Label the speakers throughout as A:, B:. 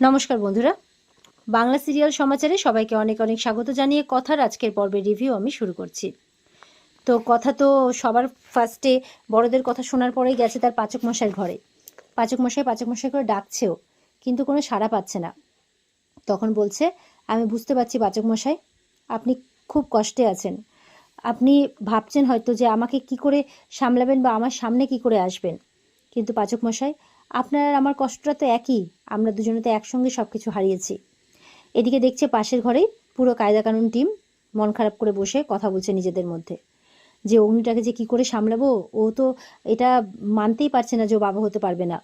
A: নমস্কার বন্ধুরা। বাংলা সিরিয়াল সমাচারে সবাইকে অনেক অনেক স্বাগত জানিয়ে কথার আজকের পর্বের রিভিউ আমি শুরু করছি। তো কথা তো সবার ফার্স্টে বড়দের কথা শোনার পরেই গেছে তার পাচক মশাইয়ের ঘরে। পাচক মশাই পাচক মশাই করে ডাকছেও, কিন্তু কোনো সাড়া পাচ্ছে না। তখন বলছে, আমি বুঝতে পারছি পাচক মশাই, আপনি খুব কষ্টে আছেন। আপনি ভাবছেন হয়তো যে আমাকে কি করে সামলাবেন বা আমার সামনে কি করে আসবেন। কিন্তু পাচক মশাই আপনার আর আমার কষ্টটা তো একই। আমরা দুজনে তো একসঙ্গে সব কিছু হারিয়েছি। এদিকে দেখছে পাশের ঘরেই পুরো কায়দা কানুন টিম মন খারাপ করে বসে কথা বলছে নিজেদের মধ্যে। যে অগ্নিটাকে যে কি করে সামলাবো, ও তো এটা মানতেই পারছে না যে ও বাবা হতে পারবে না।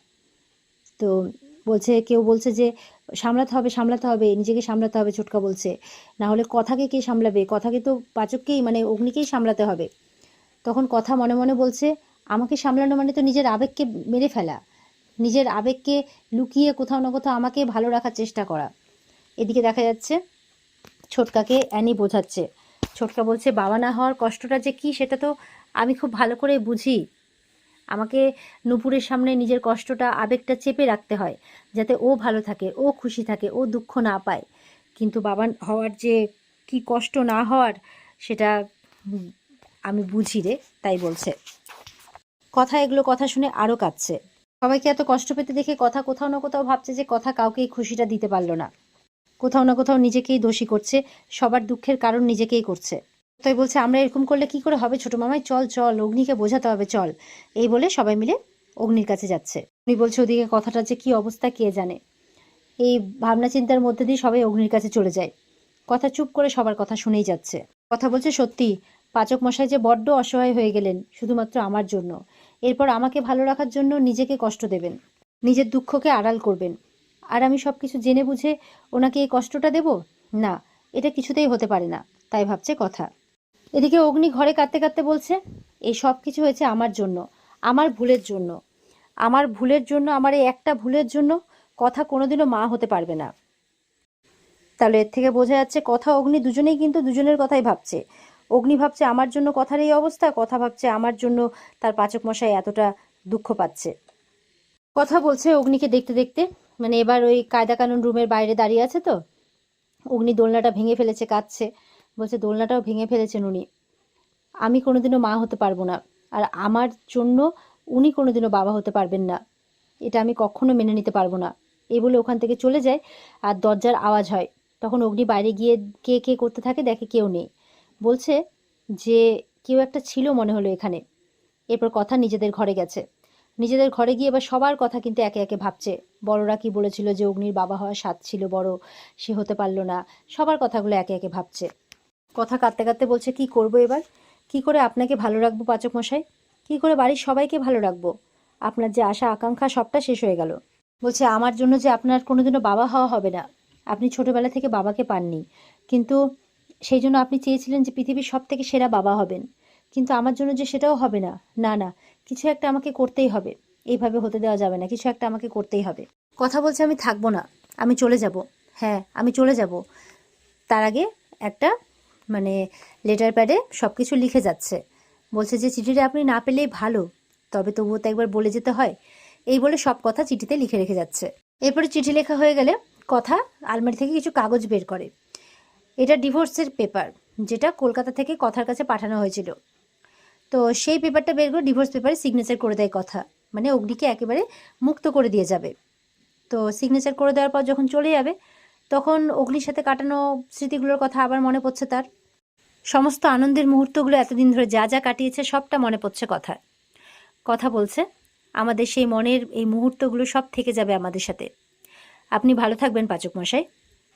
A: তো বলছে, কেউ বলছে যে, সামলাতে হবে সামলাতে হবে, নিজেকে সামলাতে হবে, ছোটকা বলছে। না হলে কথাকে কে সামলাবে? কথাকে তো পাচককেই মানে অগ্নিকেই সামলাতে হবে। তখন কথা মনে মনে বলছে, আমাকে সামলানো মানে তো নিজের আবেগকে মেরে ফেলা। নিজের আবেগকে লুকিয়ে কোথাও না কোথাও আমাকে ভালো রাখার চেষ্টা করা। এদিকে দেখা যাচ্ছে, ছোটকাকে অ্যানি বোঝাচ্ছে। ছোটকা বলছে, বাবা না হওয়ার কষ্টটা যে কি, সেটা তো আমি খুব ভালো করে বুঝি। আমাকে নুপুরের সামনে নিজের কষ্টটা, আবেগটা চেপে রাখতে হয়, যাতে ও ভালো থাকে, ও খুশি থাকে, ও দুঃখ না পায়। কিন্তু বাবা হওয়ার যে কি কষ্ট না হওয়ার, সেটা আমি বুঝি রে, তাই বলছে। কথা এগুলো কথা শুনে আরও কাঁদছে। সবাইকে এত কষ্ট পেতে দেখে কথা কোথাও না কোথাও ভাবছে যে কথা কাউকে এই খুশিটা দিতে পারল না। কোথাও না কোথাও নিজেকেই দোষী করছে, সবার দুঃখের কারণ নিজেকেই করছে। তাই বলছে, আমরা এরকম করলে কি করে হবে ছোট মামাই? চল চল, অগ্নিকে বোঝাতে হবে, চল। এই বলে সবাই মিলে অগ্নির কাছে যাচ্ছে। উনি বলছে, ওদিকে কথাটা যে কি অবস্থা, কে জানে? এই ভাবনা চিন্তার মধ্যে দিয়ে সবাই অগ্নির কাছে চলে যায়। কথা চুপ করে সবার কথা শুনেই যাচ্ছে। কথা বলছে, সত্যি, পাচক মশাই যে বড্ড অসহায় হয়ে গেলেন, শুধুমাত্র আমার জন্য। এরপর আমাকে ভালো রাখার জন্য নিজেকে কষ্ট দেবেন। নিজের দুঃখকে আড়াল করবেন। আর আমি সব কিছু জেনে বুঝে ওনাকে এই কষ্টটা দেব? না, এটা কিছুতেই হতে পারে না, তাই ভাবছে কথা। এদিকে অগ্নি ঘরে কাঁদতে কাঁদতে বলছে, এই সব কিছু হয়েছে আমার জন্য, আমার ভুলের জন্য। আমার ভুলের জন্য, আমার এই একটা ভুলের জন্য কথা কোনোদিনও মা হতে পারবে না। তাহলে এর থেকে বোঝা যাচ্ছে, কথা অগ্নি দুজনেই কিন্তু দুজনের কথাই ভাবছে। অগ্নি ভাবছে আমার জন্য কথার এই অবস্থা, কথা ভাবছে আমার জন্য তার পাচক মশাই এতটা দুঃখ পাচ্ছে। কথা বলছে অগ্নিকে দেখতে দেখতে মানে এবার ওই কায়দা কানুন রুমের বাইরে দাঁড়িয়ে আছে তো। অগ্নি দোলনাটা ভেঙে ফেলেছে, কাঁদছে। বলছে, দোলনাটাও ভেঙে ফেলেছেন উনি। আমি কোনোদিনও মা হতে পারব না। আর আমার জন্য উনি কোনোদিনও বাবা হতে পারবেন না। এটা আমি কখনো মেনে নিতে পারব না। এই বলে ওখান থেকে চলে যায় আর দরজার আওয়াজ হয়। তখন অগ্নি বাইরে গিয়ে কে কে করতে থাকে দেখে কেউ নেই। বলছে যে কেউ একটা ছিল মনে হলো এখানে। এরপর কথা নিজেদের ঘরে গেছে। নিজেদের ঘরে গিয়ে এবার সবার কথা কিন্তু একে একে ভাবছে। বড়রা কি বলেছিল যে অগ্নির বাবা হওয়ার স্বাদ ছিল বড়, সে হতে পারল না। সবার কথাগুলো একে একে ভাবছে। কথা কাঁদতে কাঁদতে বলছে, কি করব এবার? কি করে আপনাকে ভালো রাখব পাচক মশাই? কি করে বাড়ির সবাইকে ভালো রাখব? আপনার যে আশা, আকাঙ্ক্ষা, সবটা শেষ হয়ে গেল। বলছে, আমার জন্য যে আপনার কোনোদিনও বাবা হওয়া হবে না। আপনি ছোটবেলা থেকে বাবাকে পাননি। কিন্তু সেই জন্য আপনি চেয়েছিলেন যে পৃথিবীর সব থেকে সেরা বাবা হবেন। কিন্তু আমার জন্য যে সেটাও হবে না। না না, কিছু একটা আমাকে করতেই হবে। এইভাবে হতে দেওয়া যাবে না। কিছু একটা আমাকে করতেই হবে। কথা বলছে আমি থাকব না। আমি চলে যাব। হ্যাঁ আমি চলে যাব। তার আগে একটা মানে লেটার প্যাডে সব কিছু লিখে যাচ্ছে। বলছে যে, চিঠিটা আপনি না পেলেই ভালো। তবে তবুও তো একবার বলে যেতে হয়। এই বলে সব কথা চিঠিতে লিখে রেখে যাচ্ছে। এরপরে চিঠি লেখা হয়ে গেলে কথা আলমারি থেকে কিছু কাগজ বের করে। এটা ডিভোর্সের পেপার যেটা কলকাতা থেকে কথার কাছে পাঠানো হয়েছিল। তো সেই পেপারটা বের করে ডিভোর্স পেপারে সিগনেচার করে দেয় কথা। মানে অগ্নিকে একেবারে মুক্ত করে দিয়ে যাবে। তো সিগনেচার করে দেওয়ার পর যখন চলে যাবে, তখন অগ্নির সাথে কাটানো স্মৃতিগুলোর কথা আবার মনে পড়ছে তার। সমস্ত আনন্দের মুহূর্তগুলো এতদিন ধরে যা যা কাটিয়েছে সবটা মনে পড়ছে কথা কথা বলছে, আমাদের সেই মনের এই মুহূর্তগুলো সব থেকে যাবে আমাদের সাথে। আপনি ভালো থাকবেন পাচক মশাই।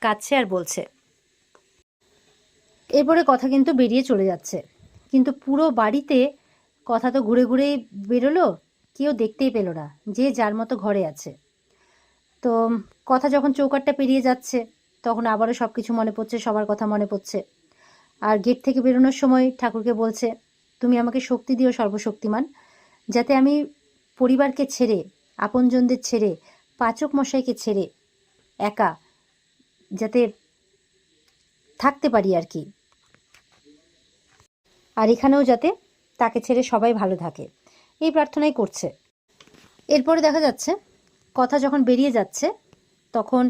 A: কাঁদছে আর বলছে। এরপরে কথা কিন্তু বেরিয়ে চলে যাচ্ছে। কিন্তু পুরো বাড়িতে কথা তো ঘুরে ঘুরেই বেরোলো, কেউ দেখতেই পেল না, যে যার মতো ঘরে আছে। তো কথা যখন চৌকাটটা পেরিয়ে যাচ্ছে, তখন আবারও সব কিছু মনে পড়ছে, সবার কথা মনে পড়ছে। আর গেট থেকে বেরোনোর সময় ঠাকুরকে বলছে, তুমি আমাকে শক্তি দিও সর্বশক্তিমান, যাতে আমি পরিবারকে ছেড়ে, আপনজনদের ছেড়ে, পাচক মশাইকে ছেড়ে একা যাতে থাকতে পারি আর কি। আর এখানেও যাতে তাকে ছেড়ে সবাই ভালো থাকে। এই প্রার্থনাই করছে। এরপরে দেখা যাচ্ছে, কথা যখন বেরিয়ে যাচ্ছে, তখন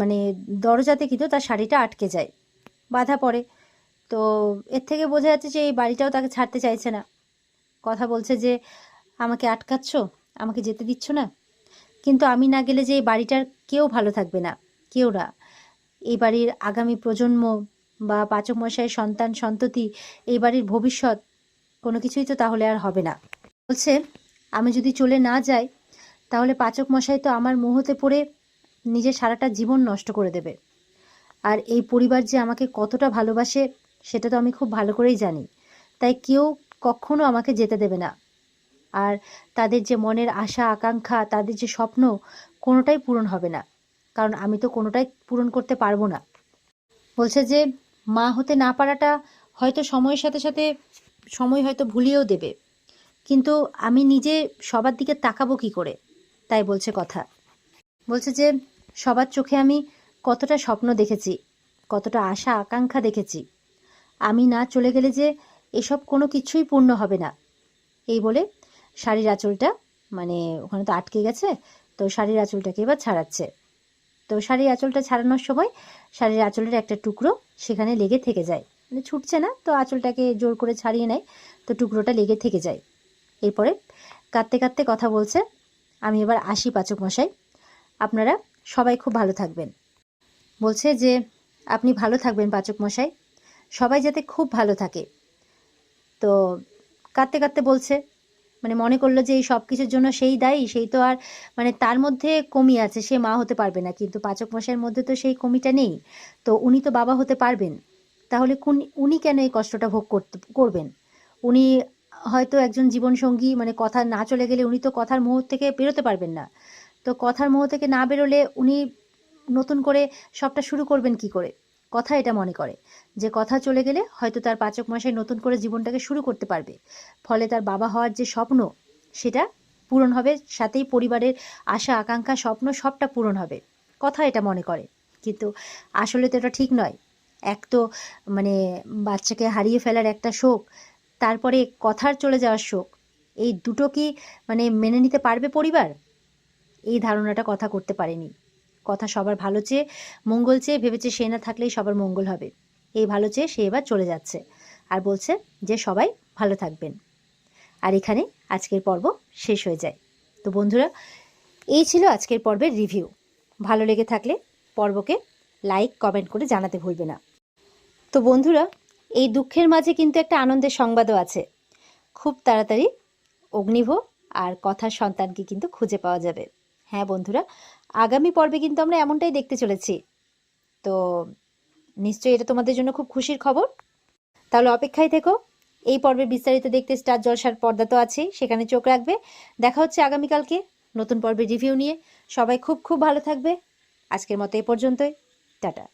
A: মানে দরজাতে কিন্তু তার শাড়িটা আটকে যায়, বাধা পড়ে। তো এর থেকে বোঝা যাচ্ছে যে এই বাড়িটাও তাকে ছাড়তে চাইছে না। কথা বলছে যে, আমাকে আটকাচ্ছ? আমাকে যেতে দিচ্ছ না? কিন্তু আমি না গেলে যে এই বাড়িটার কেউ ভালো থাকবে না, কেউ না। এই বাড়ির আগামী প্রজন্ম বা পাচক মশাইয়ের সন্তান, সন্ততি, এই বাড়ির ভবিষ্যৎ, কোনো কিছুই তো তাহলে আর হবে না। বলছে, আমি যদি চলে না যাই, তাহলে পাচক মশাই তো আমার মোহতে পড়ে নিজের সারাটা জীবন নষ্ট করে দেবে। আর এই পরিবার যে আমাকে কতটা ভালোবাসে, সেটা তো আমি খুব ভালো করেই জানি। তাই কেউ কখনো আমাকে যেতে দেবে না। আর তাদের যে মনের আশা, আকাঙ্ক্ষা, তাদের যে স্বপ্ন, কোনোটাই পূরণ হবে না। কারণ আমি তো কোনোটাই পূরণ করতে পারব না। বলছে যে মা হতে না পারাটা হয়তো সময়ের সাথে সাথে সময় হয়তো ভুলিয়েও দেবে। কিন্তু আমি নিজে সবার দিকে তাকাবো কি করে? তাই বলছে কথা। বলছে যে, সবার চোখে আমি কতটা স্বপ্ন দেখেছি, কতটা আশা, আকাঙ্ক্ষা দেখেছি। আমি না চলে গেলে যে এসব কোনো কিছুই পূর্ণ হবে না। এই বলে শাড়ির আঁচলটা মানে ওখানে তো আটকে গেছে, তো শাড়ির আঁচলটাকে এবার ছাড়াচ্ছে। তো শাড়ির আঁচলটা ছাড়ানোর সময় শাড়ির আঁচলের একটা টুকরো সেখানে লেগে থেকে যায়। মানে ছুটছে না, তো আঁচলটাকে জোর করে ছাড়িয়ে নেয়, তো টুকরোটা লেগে থেকে যায়। এরপরে কাঁদতে কাঁদতে কথা বলছে, আমি এবার আসি পাচক মশাই। আপনারা সবাই খুব ভালো থাকবেন। বলছে যে, আপনি ভালো থাকবেন পাচক মশাই। সবাই যাতে খুব ভালো থাকে। তো কাঁদতে কাঁদতে বলছে মানে মনে করল যে এই সব কিছুর জন্য সেই দায়ী, সেই তো আর মানে তার মধ্যে কমি আছে, সে মা হতে পারবে না। কিন্তু পাচক মশাইয়ের মধ্যে তো সেই কমিটা নেই। তো উনি তো বাবা হতে পারবেন। তাহলে কোন উনি কেন এই কষ্টটা ভোগ করতে করবেন? উনি হয়তো একজন জীবনসঙ্গী মানে কথা না চলে গেলে উনি তো কথার মোহ থেকে বেরোতে পারবেন না। তো কথার মোহ থেকে না বেরোলে উনি নতুন করে সবটা শুরু করবেন কি করে? কথা এটা মনে করে যে কথা চলে গেলে হয়তো তার পাচক মশাই নতুন করে জীবনটাকে শুরু করতে পারবে। ফলে তার বাবা হওয়ার যে স্বপ্ন, সেটা পূরণ হবে, সাথেই পরিবারের আশা, আকাঙ্ক্ষা, স্বপ্ন সবটা পূরণ হবে। কথা এটা মনে করে। কিন্তু আসলে তো এটা ঠিক নয়। এক তো মানে বাচ্চাকে হারিয়ে ফেলার একটা শোক, তারপরে কথার চলে যাওয়ার শোক, এই দুটো কি মানে মেনে নিতে পারবে পরিবার? এই ধারণাটা কথা করতে পারেনি। কথা সবার ভালো চেয়ে, মঙ্গল চেয়ে ভেবেছে সে না থাকলেই সবার মঙ্গল হবে। এই ভালো চেয়ে সে এবার চলে যাচ্ছে আর বলছে যে সবাই ভালো থাকবেন। আর এখানে আজকের পর্ব শেষ হয়ে যায়। তো বন্ধুরা, এই ছিল আজকের পর্বের রিভিউ ভালো লেগে থাকলে পর্বকে লাইক কমেন্ট করে জানাতে ভুলবে না। তো বন্ধুরা, এই দুঃখের মাঝে কিন্তু একটা আনন্দের সংবাদও আছে। খুব তাড়াতাড়ি অগ্নিভ আর কথার সন্তানকে কিন্তু খুঁজে পাওয়া যাবে। হ্যাঁ বন্ধুরা আগামী পর্বে কিন্তু আমরা এমনটাই দেখতে চলেছি। তো নিশ্চয়ই এটা তোমাদের জন্য খুব খুশির খবর। তাহলে অপেক্ষায় থেকো, এই পর্বে বিস্তারিত দেখতে স্টার জলসার পর্দা তো আছে সেখানে চোখ রাখবে। দেখা হচ্ছে আগামীকালকে নতুন পর্বের রিভিউ নিয়ে। সবাই খুব খুব ভালো থাকবে। আজকের মতো এ পর্যন্তই। টাটা।